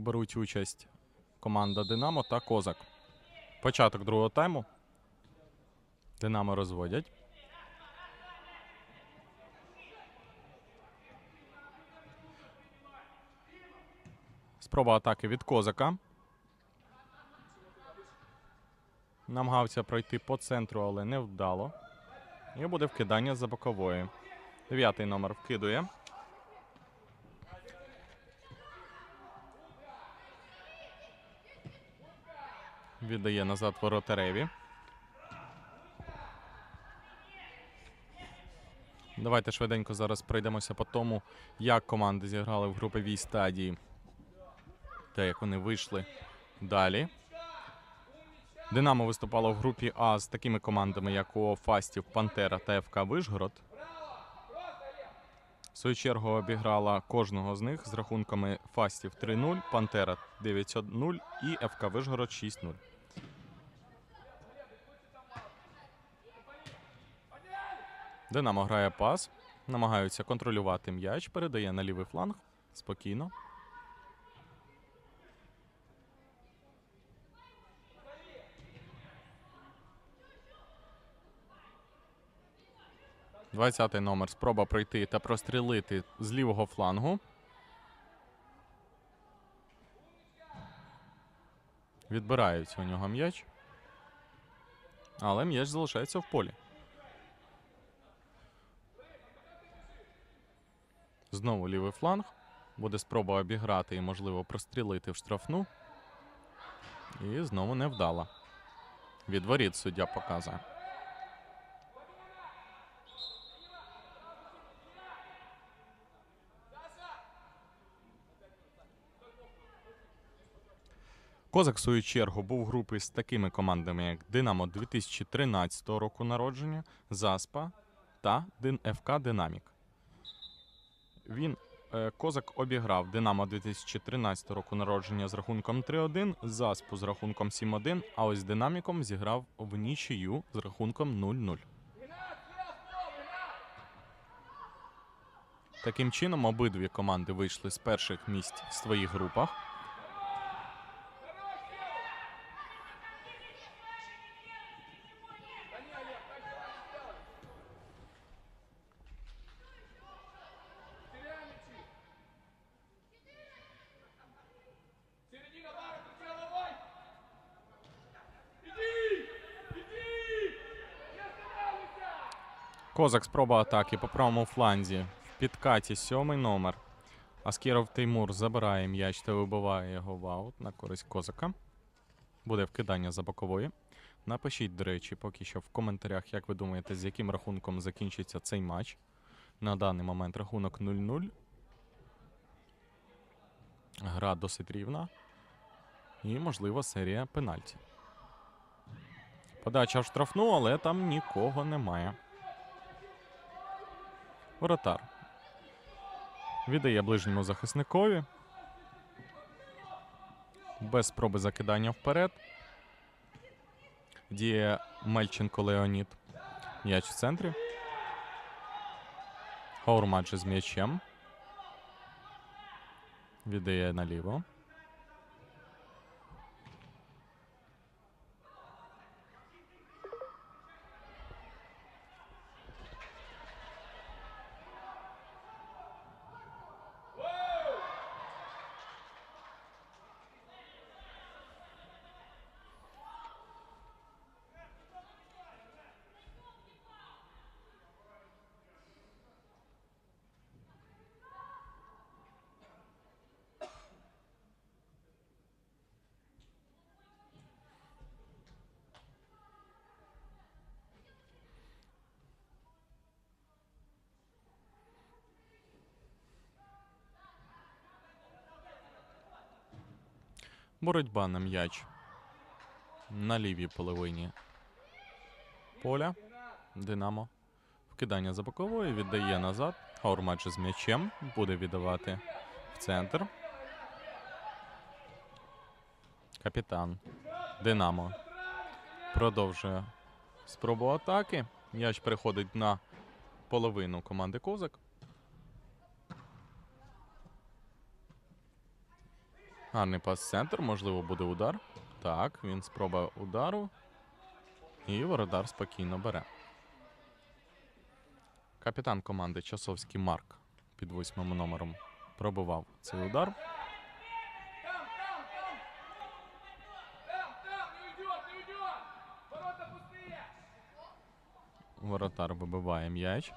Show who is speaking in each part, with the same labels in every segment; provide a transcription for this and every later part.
Speaker 1: беруть участь команда Динамо та Козак. Початок другого тайму. Динамо розводять. Спроба атаки від Козака. Намагався пройти по центру, але не вдало. І буде вкидання за бокової. Дев'ятий номер вкидує. Віддає назад воротареві. Давайте швиденько зараз пройдемося по тому, як команди зіграли в груповій стадії. Та як вони вийшли далі. Динамо виступало в групі А з такими командами, як ООО Фастів, Пантера та ФК Вишгород. В свою чергу обіграла кожного з них з рахунками Фастів 3-0, Пантера 9-0 і ФК Вишгород 6-0. Динамо грає пас, намагаються контролювати м'яч, передає на лівий фланг. Спокійно. Двадцятий номер. Спроба пройти та прострілити з лівого флангу. Відбирається у нього м'яч. Але м'яч залишається в полі. Знову лівий фланг. Буде спроба обіграти і, можливо, прострілити в штрафну. І знову невдала. Від воріт суддя показує. Козак, в свою чергу, був в групі з такими командами, як Динамо 2013 року народження, Заспа та ФК Динамік. Він е, Козак обіграв Динамо 2013 року народження з рахунком 3-1, Заспу з рахунком 7-1, а ось Динаміком зіграв в нічию з рахунком 0-0. Таким чином, обидві команди вийшли з перших місць в своїх групах. Козак спроба атаки по правому фланзі. В підкаті сьомий номер. Аскіров Теймур забирає м'яч та вибиває його в аут на користь козака. Буде вкидання за бокової. Напишіть, до речі, поки що в коментарях, як ви думаєте, з яким рахунком закінчиться цей матч. На даний момент рахунок 0-0. Гра досить рівна. І, можливо, серія пенальті. Подача в штрафну, але там нікого немає. Воротар. Віддає ближньому захисникові. Без спроби закидання вперед. Діє Мельченко Леонід. М'яч в центрі. Хаурмаджи з м'ячем. Віддає наліво. Боротьба на м'яч на лівій половині поля. Динамо. Вкидання за боковою віддає назад. Хаурмаджи з м'ячем буде віддавати в центр. Капітан Динамо продовжує спробу атаки. М'яч переходить на половину команди Козак. Гарний пас центр, можливо, буде удар. Так, він спроба удару. І воротар спокійно бере. Капітан команди Часовський Марк під восьмим номером пробивав цей удар. Воротар вибиває м'яч.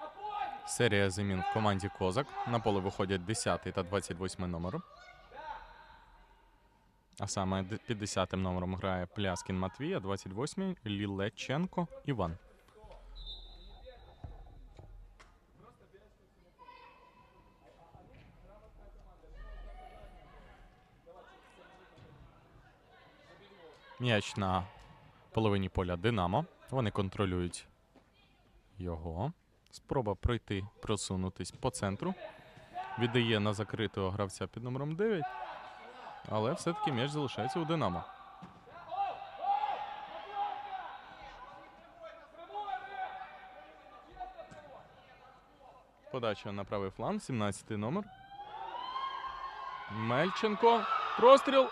Speaker 2: Опой!
Speaker 1: Серія замін в команді Козак. На поле виходять 10 та 28 номер. А саме під 10 номером грає Пляскін Матвій, а 28 Лілеченко Іван. М'яч на половині поля Динамо. Вони контролюють його. Спроба пройти, просунутись по центру. Віддає на закритого гравця під номером 9. Але все-таки м'яч залишається у Динамо. Подача на правий фланг, 17-й номер. Мельченко. Простріл.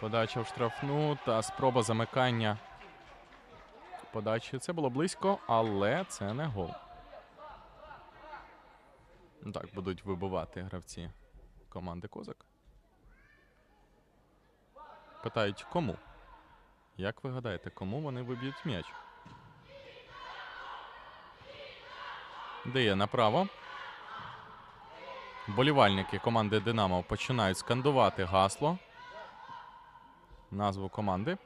Speaker 1: Подача в штрафну та спроба замикання подачі. Це було близько, але це не гол. Ну Так, будуть вибивати гравці команди Козак. Питають, кому? Як ви гадаєте, кому вони виб'ють м'яч? Дає направо. Болівальники команди Динамо починають скандувати гасло. Назву команди.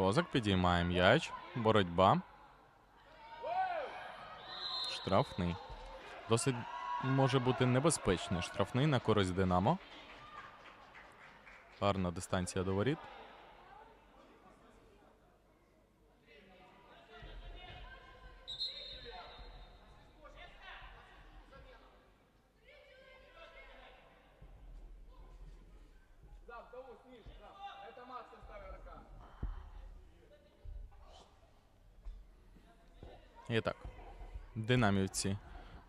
Speaker 1: Козак підіймає м'яч. Боротьба. Штрафний. Досить може бути небезпечний. Штрафний на користь Динамо. Гарна дистанція до воріт. Динамівці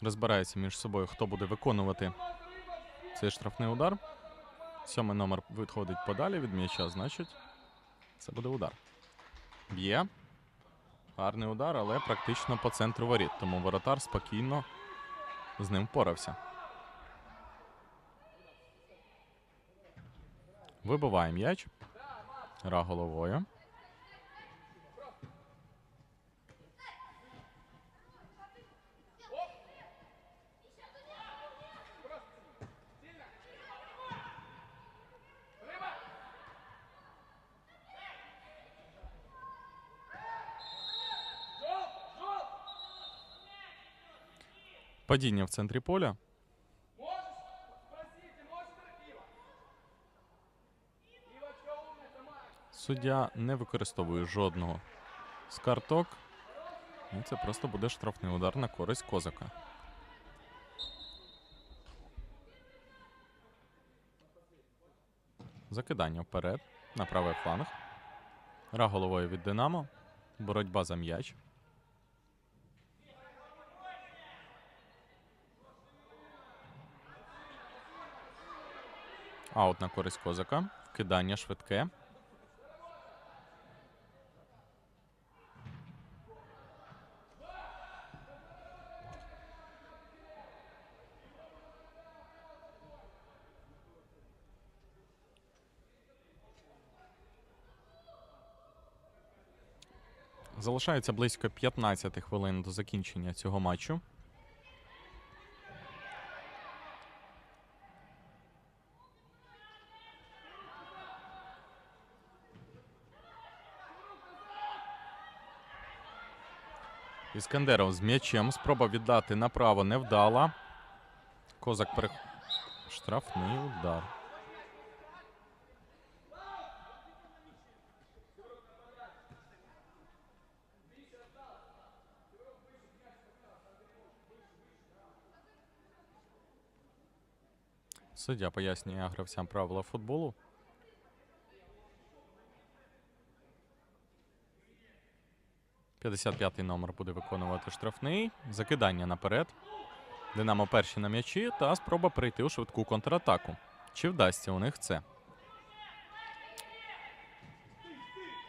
Speaker 1: розбираються між собою, хто буде виконувати цей штрафний удар. Сьомий номер відходить подалі від м'яча, значить, це буде удар. Б'є. Гарний удар, але практично по центру воріт. Тому воротар спокійно з ним впорався. Вибиває м'яч. Гра головою.
Speaker 2: Пиво? Пивочка умница, Макс.
Speaker 1: Суддя не використовує жодного з карток. І це просто буде штрафний удар на користь козака. Закидання вперед на правий фланг. Гра головою від Динамо. Боротьба за м'яч. Аут на користь козака. Вкидання швидке. Залишається близько 15 хвилин до закінчення цього матчу. Іскандеров з м'ячем. Спроба віддати направо невдала. Козак перех... Штрафний удар. Суддя пояснює гравцям правила футболу. П'ятдесят п'ятий номер буде виконувати штрафний. Закидання наперед. Динамо перші на м'ячі та спроба перейти у швидку контратаку. Чи вдасться у них це?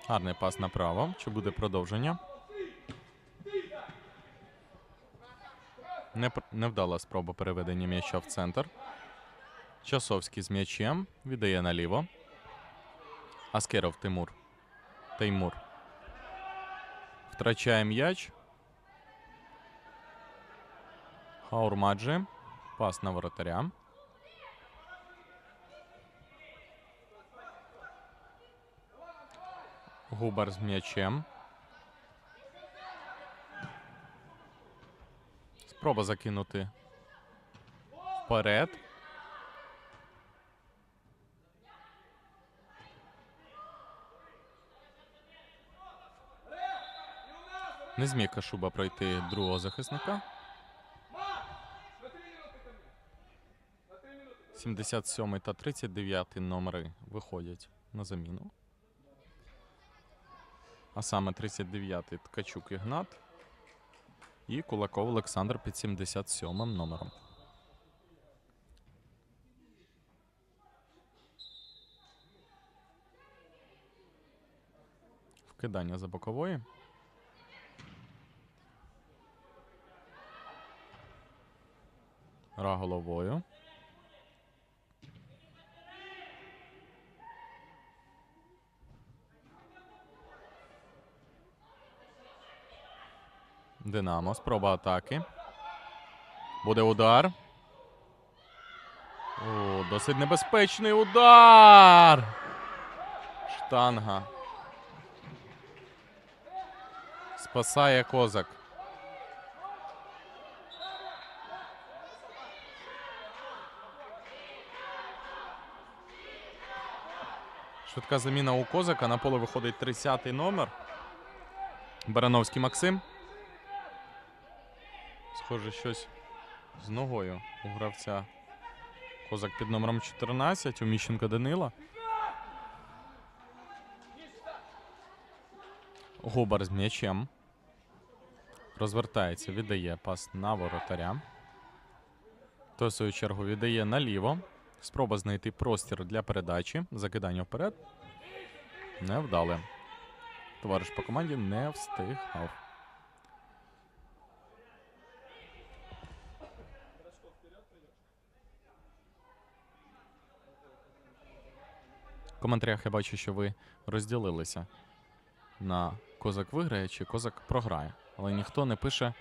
Speaker 1: Гарний пас направо. Чи буде продовження? Невдала спроба переведення м'яча в центр. Часовський з м'ячем віддає наліво. Аскеров Тимур. Теймур. Втрачає м'яч. Хаурмаджи. Пас на воротаря. Губар з м'ячем. Спроба закинути вперед. Не зміг Кашуба пройти другого захисника.
Speaker 2: На три минуты ко мне. На три минуты.
Speaker 1: 77 та 39 номери виходять на заміну. А саме 39-й Ткачук Ігнат і Кулаков Олександр під 77 номером. Вкидання за бокової. Гра головою. Динамо. Спроба атаки. Буде удар. О, досить небезпечний удар. Штанга. Спасає козак. Швидка заміна у козака. На поле виходить 30-й номер. Барановський Максим. Схоже, щось з ногою у гравця. Козак під номером 14, у Міщенка Данила. Губар з м'ячем. Розвертається, віддає пас на воротаря. Той, в свою чергу, віддає наліво. Спроба знайти простір для передачі. Закидання вперед. Не вдали. Товариш по команді не встигав. В коментарях я бачу, що ви розділилися на козак виграє чи козак програє. Але ніхто не пише,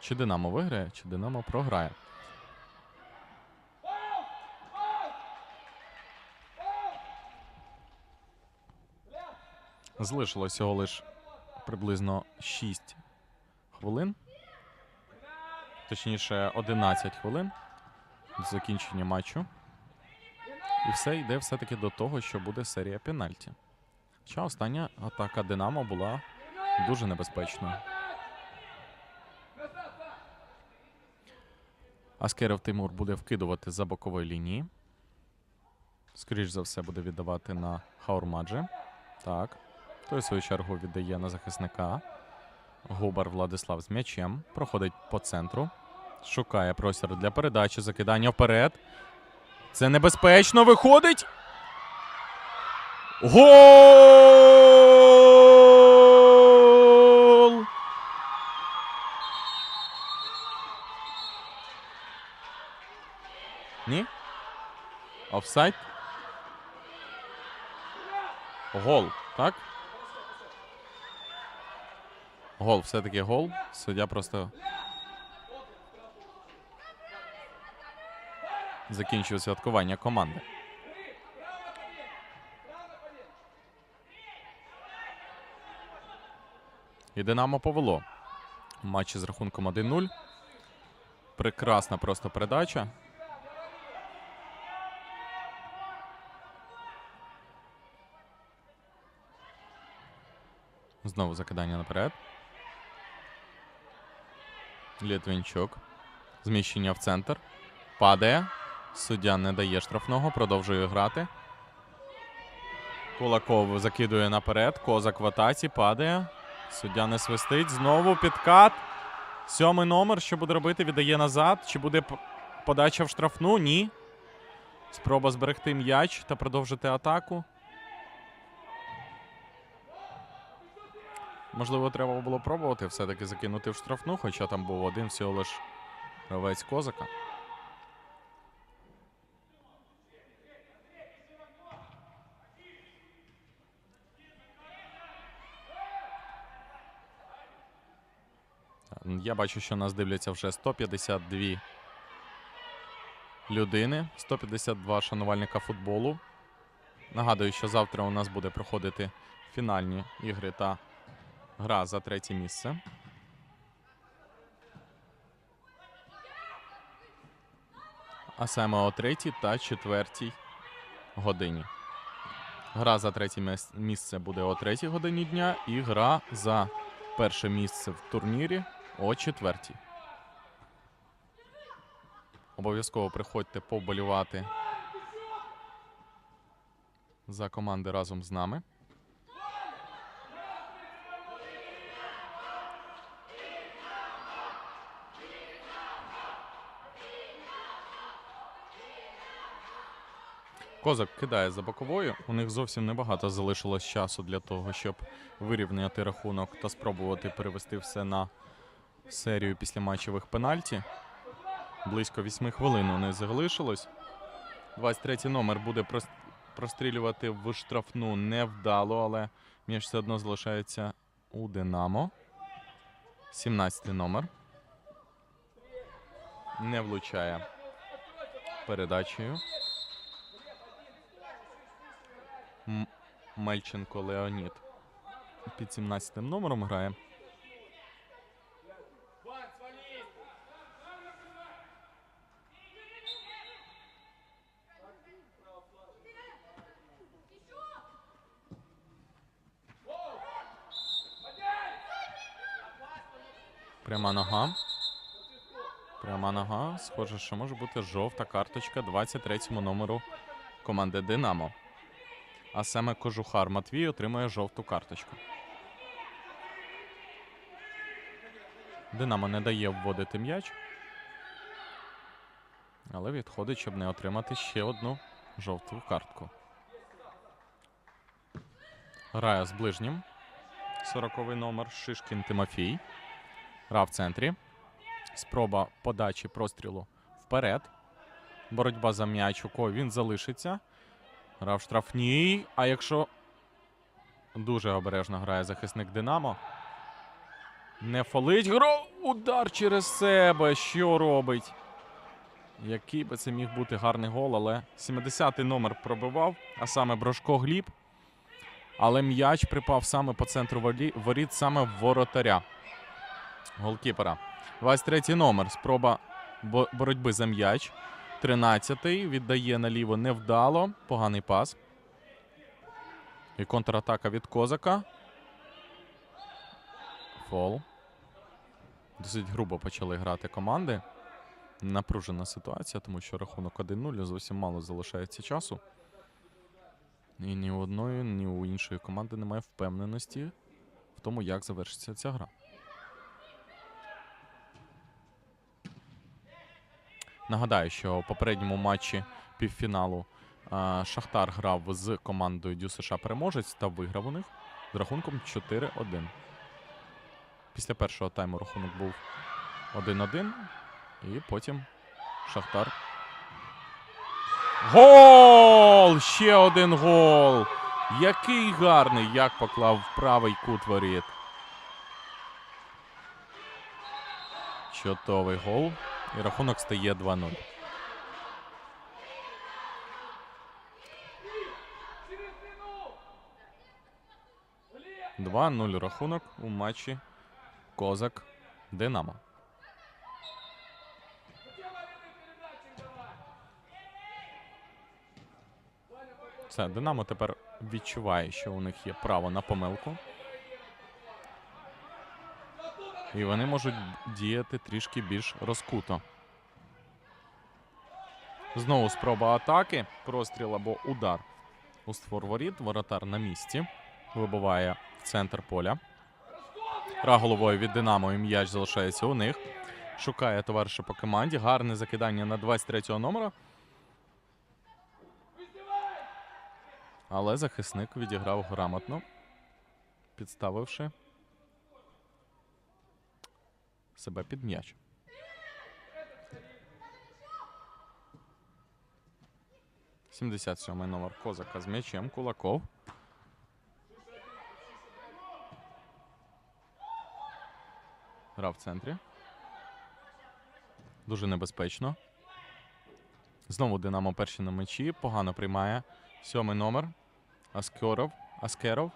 Speaker 1: чи Динамо виграє, чи Динамо програє. Залишилось всього лиш приблизно 6 хвилин. Точніше, 11 хвилин до закінчення матчу. І все йде все-таки до того, що буде серія пенальті. Хоча остання атака Динамо була дуже небезпечною. Аскеров Тимур буде вкидувати за бокової лінії. Скоріш за все, буде віддавати на Хаурмаджи. Так. Той, свою чергу, віддає на захисника. Губар Владислав з м'ячем. Проходить по центру. Шукає простір для передачі. Закидання вперед. Це небезпечно. Виходить. Гол! Ні? Офсайд? Гол, так? Гол, все-таки гол. Суддя просто Закінчує святкування команди. І Динамо повело. Матчі з рахунком 1-0. Прекрасна просто передача. Знову закидання наперед. Літвінчук. Зміщення в центр. Падає. Суддя не дає штрафного, продовжує грати. Кулаков закидує наперед. Козак в атаці падає. Суддя не свистить. Знову підкат. Сьомий номер. Що буде робити? Віддає назад. Чи буде подача в штрафну? Ні. Спроба зберегти м'яч та продовжити атаку. Можливо, треба було пробувати все-таки закинути в штрафну, хоча там був один всього лиш гравець козака. Я бачу, що нас дивляться вже 152 людини, 152 шанувальника футболу. Нагадую, що завтра у нас буде проходити фінальні ігри та гра за третє місце. А саме о третій та четвертій годині. Гра за третє місце буде о третій годині дня, і гра за перше місце в турнірі о четвертій. Обов'язково приходьте поболівати за команди разом з нами. Козак кидає за боковою. У них зовсім небагато залишилось часу для того, щоб вирівняти рахунок та спробувати перевести все на серію післяматчевих пенальті. Близько 8 хвилин у них залишилось. 23 номер буде прострілювати в штрафну невдало, але м'яч все одно залишається у Динамо. 17 номер. Не влучає передачею. Мельченко Леонід під 17 номером грає. Пряма нога. Пряма нога. Схоже, що може бути жовта карточка 23-му номеру команди Динамо. А саме Кожухар Матвій отримує жовту карточку. Динамо не дає вводити м'яч. Але відходить, щоб не отримати ще одну жовту картку. Грає з ближнім. 40-й номер Шишкін Тимофій. Гра в центрі. Спроба подачі прострілу вперед. Боротьба за м'яч, він залишиться. Гра в штрафній. А якщо дуже обережно грає захисник Динамо. Не фолить. Гро! Удар через себе. Що робить? Який би це міг бути гарний гол, але 70-й номер пробивав, а саме Брошко Гліб. Але м'яч припав саме по центру воріт, саме воротаря голкіпера. 23-й номер. Спроба боротьби за м'яч. 13-й віддає наліво невдало. Поганий пас. І контратака від козака. Фол. Досить грубо почали грати команди. Напружена ситуація, тому що рахунок 1-0 зовсім мало залишається часу. І ні у одної, ні у іншої команди немає впевненості в тому, як завершиться ця гра. Нагадаю, що у попередньому матчі півфіналу Шахтар грав з командою Дю США переможець та виграв у них з рахунком 4-1. Після першого тайму рахунок був 1-1. І потім Шахтар. Гол! Ще один гол! Який гарний, як поклав в правий кут воріт. Чотовий гол. І рахунок стає 2-0.
Speaker 2: Через длину!
Speaker 1: 2-0 рахунок у матчі Козак Динамо. Все, Динамо тепер відчуває, що у них є право на помилку. І вони можуть діяти трішки більш розкуто. Знову спроба атаки. Простріл або удар у створ воріт. Воротар на місці. Вибиває в центр поля. Гра головою від Динамо і м'яч залишається у них. Шукає товариша по команді. Гарне закидання на 23-го номера. Але захисник відіграв грамотно, підставивши себе під м'яч. Сімдесят сьомий номер Козака з м'ячем. Кулаков. Гра в центрі. Дуже небезпечно. Знову Динамо перші на м'ячі. Погано приймає сьомий номер. Аскеров. Аскеров.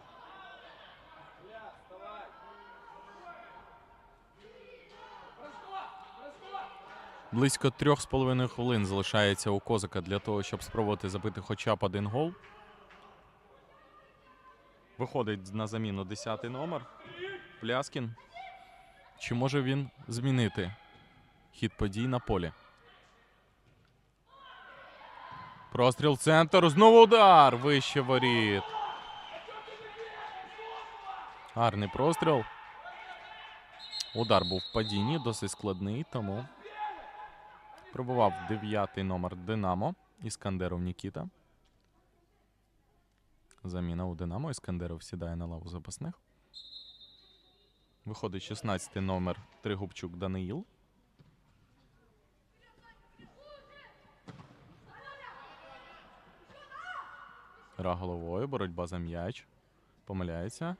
Speaker 1: Близько трьох з половиною хвилин залишається у Козака для того, щоб спробувати забити хоча б один гол. Виходить на заміну 10-й номер. Пляскін. Чи може він змінити хід подій на полі? Простріл центр. Знову удар. Вище воріт. Гарний простріл. Удар був в падінні, досить складний, тому пробував дев'ятий номер Динамо. Іскандеров Нікіта. Заміна у Динамо. Іскандеров сідає на лаву запасних. Виходить 16 номер Тригубчук Даниїл. Гра головою, боротьба за м'яч. Помиляється.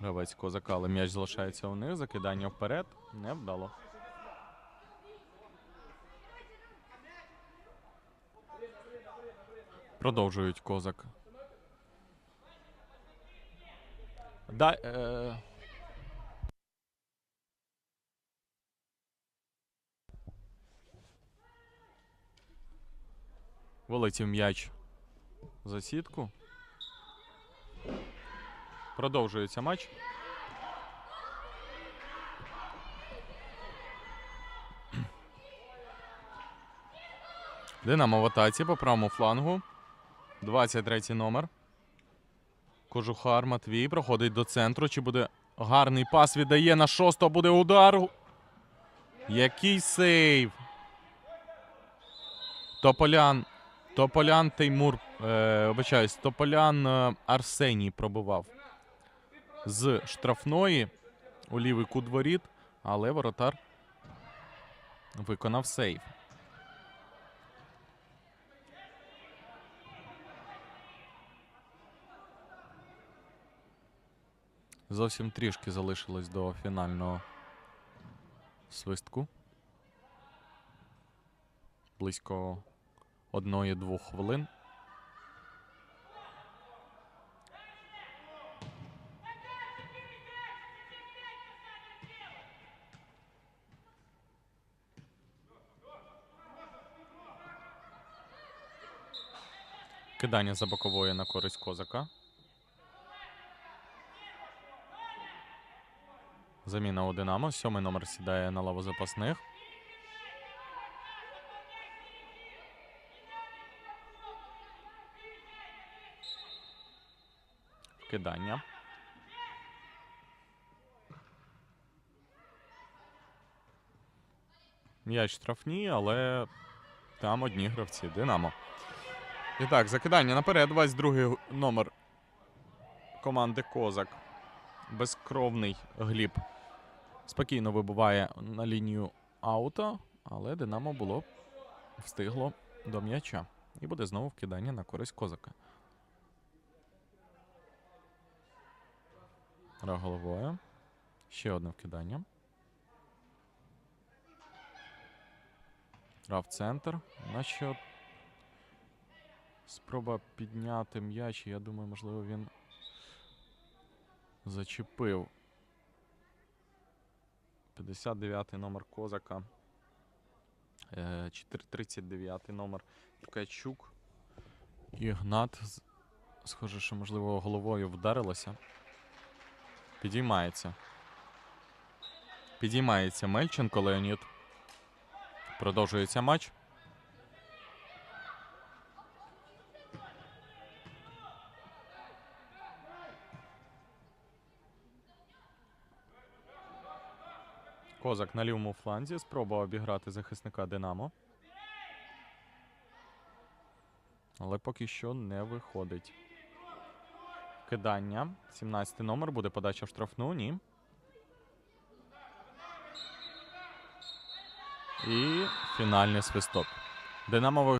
Speaker 1: Гравець козака, але м'яч залишається у них. Закидання вперед. Невдало. Продовжують козак. Дай. Е... Вилетів м'яч за сітку. Продовжується матч. Динамо в атаці по правому флангу. 23 номер. Кожухар Матвій проходить до центру. Чи буде гарний пас віддає на шостого буде удар. Який сейв. Тополян. Тополян Теймур. Е, обичаюсь, Тополян е, Арсеній пробував з штрафної у лівий кут воріт, але воротар виконав сейв. Зовсім трішки залишилось до фінального свистку. Близько одної-двох хвилин. Кидання за бокової на користь козака. Заміна у Динамо. Сьомий номер сідає на лаву запасних. Кидання. М'яч штрафні, але там одні гравці. Динамо. І так, закидання наперед. 22 номер команди Козак. Безкровний Гліб спокійно вибиває на лінію аута, але Динамо було встигло до м'яча. І буде знову вкидання на користь козака. Гра головою. Ще одне вкидання. Гра в центр. Наче спроба підняти м'яч. Я думаю, можливо, він зачепив. 59 номер Козака. Е, 39 номер Ткачук. Ігнат. Схоже, що, можливо, головою вдарилося. Підіймається. Підіймається Мельченко Леонід. Продовжується матч. Козак на лівому фланзі спробував обіграти захисника Динамо. Але поки що не виходить. Кидання. 17 номер буде подача в штрафну. Ні. І фінальний свисток. Динамо